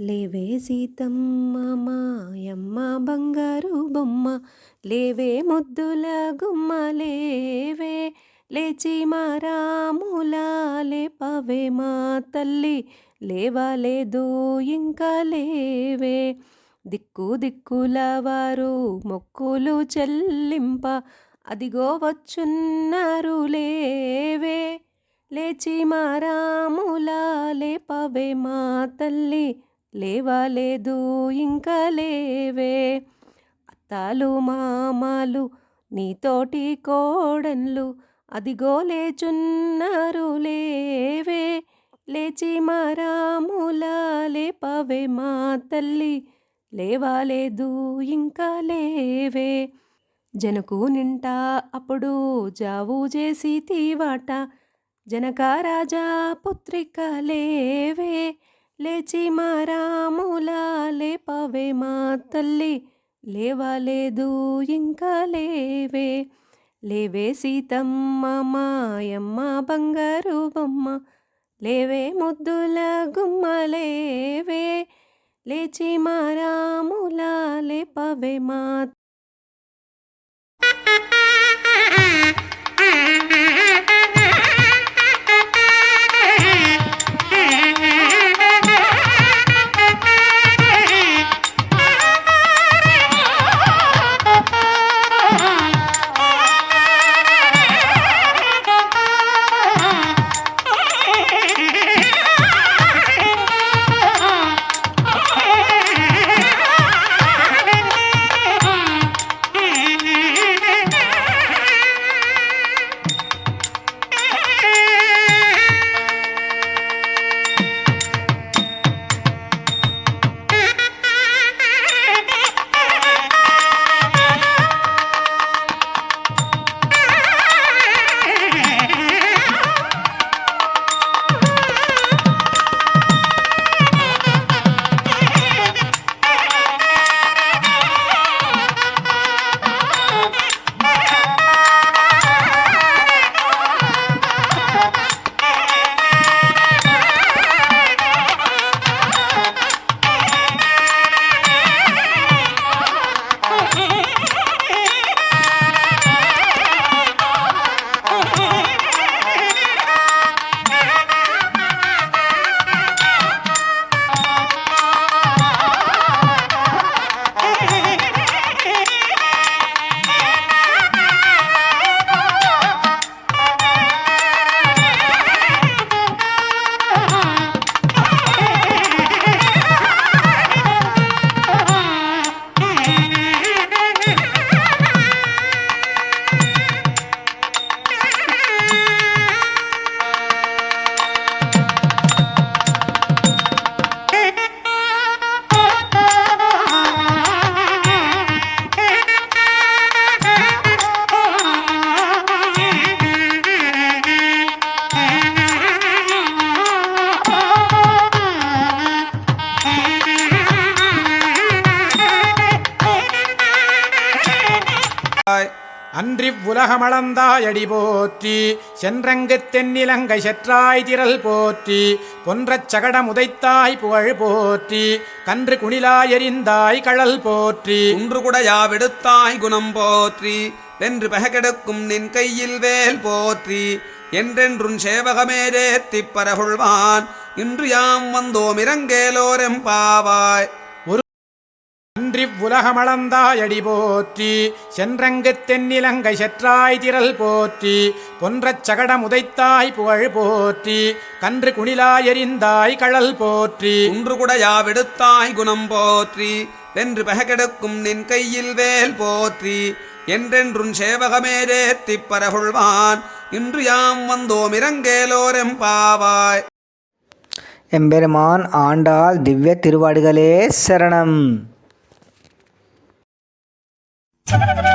లేవే సీతమ్మ మాయమ్మ బంగారు బొమ్మ లేవే ముద్దుల గుమ్మ లేవే లేచి మా రాములా లేపవే మా తల్లి లేవలేదు ఇంకా లేవే. దిక్కు దిక్కుల వారు మొక్కులు చెల్లింప అదిగో వచ్చున్నారు లేవే. లేచి మా రాములా లేపవే మా తల్లి లేవలేదు ఇంకా లేవే. అత్తాలు మామాలు నీతోటి కోడన్లు అదిగో లేచున్నారు లేవే. లేచి మా లేపవే మా తల్లి. లేవాలేదు ఇంకా లేవే. జనకు నింటా అప్పుడు జావు చేసి తీవాట జనక రాజా పుత్రిక లేవే. లేచి మా రాములా లేపవే మా తల్లి. లేవలేదు ఇంకా లేవే. లేవే సీతమ్మ మాయమ్మ బంగారు బొమ్మ. లేవే ముద్దుల గుమ్మ లేవే. లేచి మా రాములా లేపవే మా அன்றி உலகமளந்தாயடி போற்றி. சென்றங்கு தென்னிலங்கை செற்றாய் திரள் போற்றி. பொன்றச் சகடம் உதைத்தாய் புகழ் போற்றி. கன்று குணிலாயறிந்தாய் கழல் போற்றி. குன்றுகுடையாவிடுத்தாய் குணம் போற்றி. வென்று பககெடுக்கும் நின் கையில் வேல் போற்றி. என்றென்றும் சேவகமேதேத்திப் பரகுள்வான். இன்று யாம் வந்தோம் இறங்கேலோரெம்பாவாய் பாவாய். உலகமளந்தாயடி போற்றி சென்றங்குத் தென்னிலங்கை செற்றாய் திரள் போற்றி பொன்றச் சகடம் உதைத்தாய் புகழ் போற்றி கன்று குணிலாய் எறிந்தாய் கழல் போற்றி. குன்றுகுடையாவிடுத்தாய் குணம் போற்றி வென்று பககெடுக்கும் நின் கையில் வேல் போற்றி என்றென்றும் சேவகமேதேத்திப் பரகுள்வான் இன்று யாம் வந்தோம் இறங்கேலோரெம்பாவாய் எம்பெருமான் ஆண்டாள் திவ்ய திருவாடுகளே சரணம். Ha ha ha ha!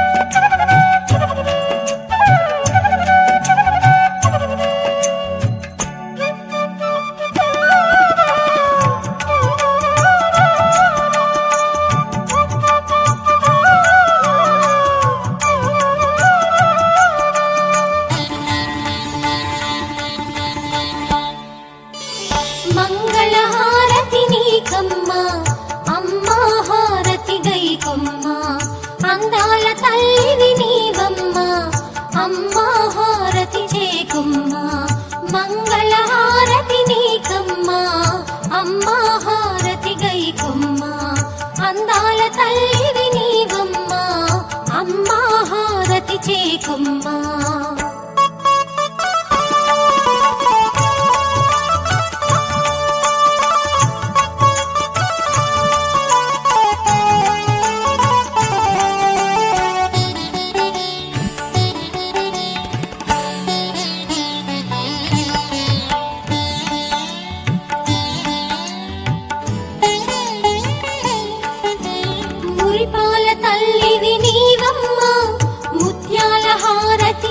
చీకుమ్మా.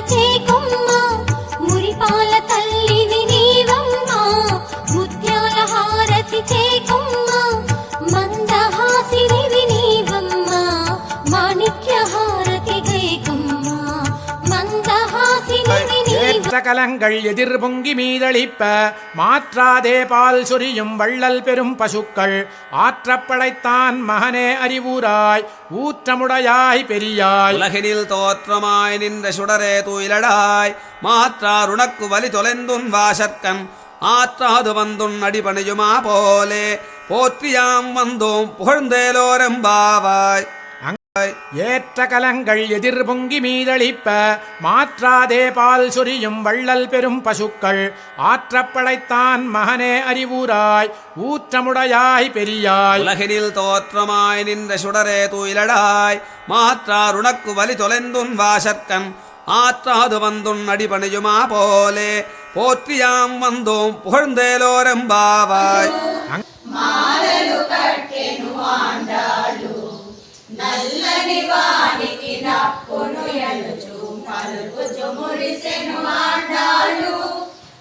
take నీవ கலங்கள் எதிர் பொங்கி மீதளிப்ப மாற்றாதே பால் சொரியும் வள்ளல் பெரும் பசுக்கள் ஆற்றப்படைத்தான் மகனே அறிவுராய் ஊற்றமுடையாய் பெரியாய் உலகினில் தோற்றமாய் நின்ற சுடரே தூயிலடாய் மாற்றார் உனக்கு வலி தொலைந்துன் வாசற்கண் ஆற்றாது வந்துன் அடிபணியுமா போலே போற்றியாம் வந்தோம் புகழ்ந்தேலோரம்பாவாய் ஏற்ற கலங்கள் எதிர் பொங்கி மீதளிப்ப மாற்றாதே பால் சொரியும் வள்ளல் பெரும் பசுக்கள். ஆற்றப்படைத்தான் மகனே அறிவுராய் ஊற்றமுடையாய் பெரியாய். உலகினில் தோற்றமாய் நின்ற சுடரே துயிலடாய் மாற்றார் உனக்கு வலி தொலைந்துன் வாசற்கண். ஆற்றாது வந்துன் அடிபணியுமா போலே போற்றியாம் வந்தோம் புகழ்ந்தேலோரெம்பாவாய்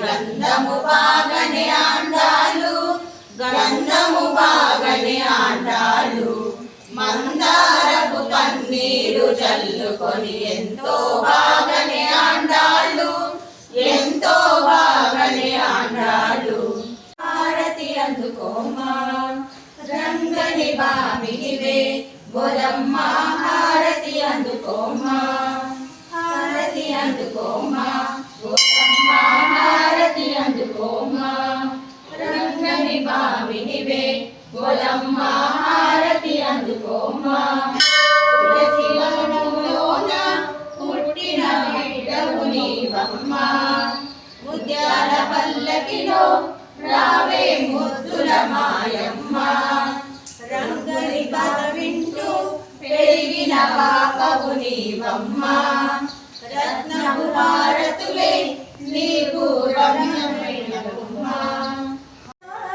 గంధము బాగనే ఆండాలు గంధము బాగనే ఆండాలు. మందారపు పన్నీరు చల్లుకొని ఎంతో బాగనే ఆండాళ్ళు ఎంతో బాగనే ఆండాళ్ళు హారతి అందుకోమా రంగని బామినివే బొలమ్మ హారతి అందుకోమా హారతి అందుకోమా రంగని బామినివే బొలమ్మ హారతి అందుకోమా తులసి వనములోన పుట్టిన బిడ్డవు నీవమ్మ. ముత్యాల పల్లకిలో రావే ముద్దుల మాయమ్మ. వింటూ పెరిగిన పాపవు నీవమ్మ భారతులే నీకు రమ్యమైనవమ్మ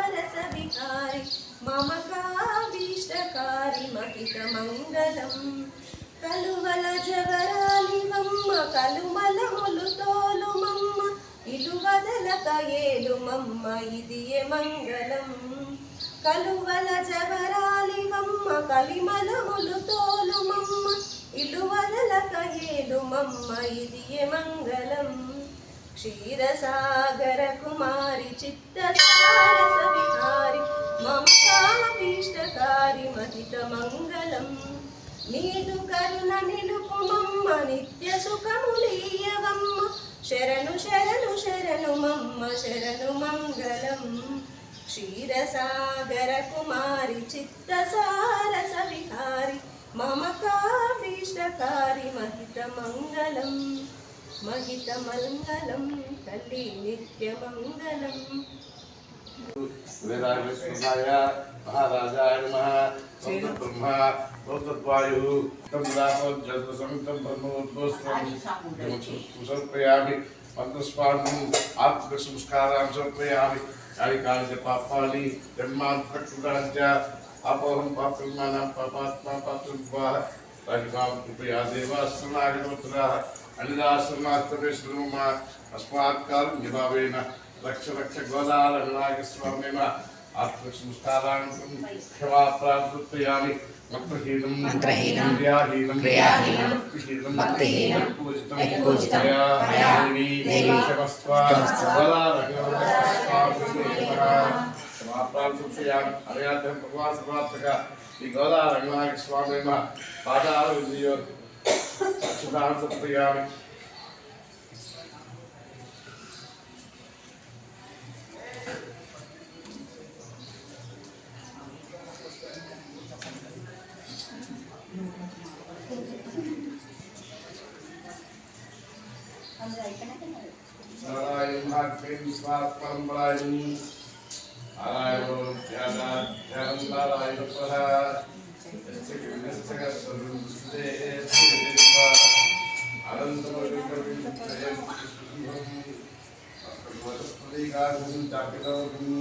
రసవిహారి మమకాభీష్టకారి మహిత మంగళం కలువల జవరాలివమ్మ కలుమలములు తోలుమమ్మ ఇలువదలక ఏలుమమ్మ ఇది ఏ మంగళం కలువల జవరాలివమ్మ కలిమలములు తోలుమమ్మ ఇలువదలక ఏలుమమ్మ ఇది మంగళం? క్షీరసాగర కుమారి చిత్తసారస విహారి మమకాభీష్టకారి మహిత మంగళం. నీదు కరుణ నిలుపుమమ్మ నిత్య సుఖములీయవమ్మ శరణు శరణు శరణు మమ్మ శరణు మంగళం. క్షీరసాగర కుమారి చిత్తసారస విహారి మమకాభీష్టకారి మహిత మంగళం మహిత మంగళం తల్లి నిత్య మంగళం వేదాశ్వరాయ మహారాజాయ నమః సంత బ్రహ్మ లోకద్వాయు తం రామోజ్జత సంతం బ్రహ్మోద్భోస్తం कालिकार्य पापानि ब्रह्माभक्षुराज्य अपोहं पापमानां पापात्मा पापसुभः परिमां कृपया देवास्तनागतपुत्राः अनिलास्तनास्तवेश्वरम अस्मात् कारुण्यभावेन रक्ष रक्ष गोदारङ्गनायकस्वामिनः आत्मसंस्कारान् क्षमा प्रार्थयामि మంత్రహీనం క్రియాహీనం భక్తిహీనం పూజితం పూజితం దేవి అర్యాధ్యం భగవాన్ సమాప్తక ఈ గోదావరి రంగనాయక స్వామి పాదాలు విజయో అక్షతాన్ని विकासं चापितवती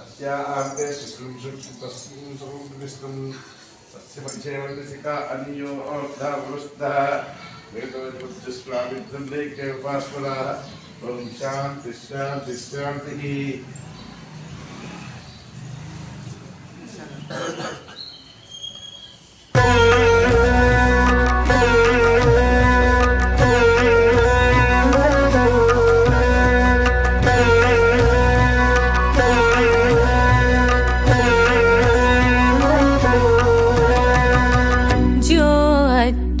अस्यार्थे शुक्रुषुक्तस्मिन् स्वरूपनिष्ठं तस्य पक्षे वन्दसिका अनियो अवधा पुरस्तः वेदवद्यस्वामिद्धं लेखे उपास्मरा ॐ शान्ति शान्ति शान्तिः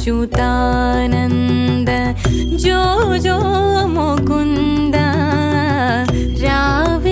अच्युतानन्द जो जो मुकुन्द रावे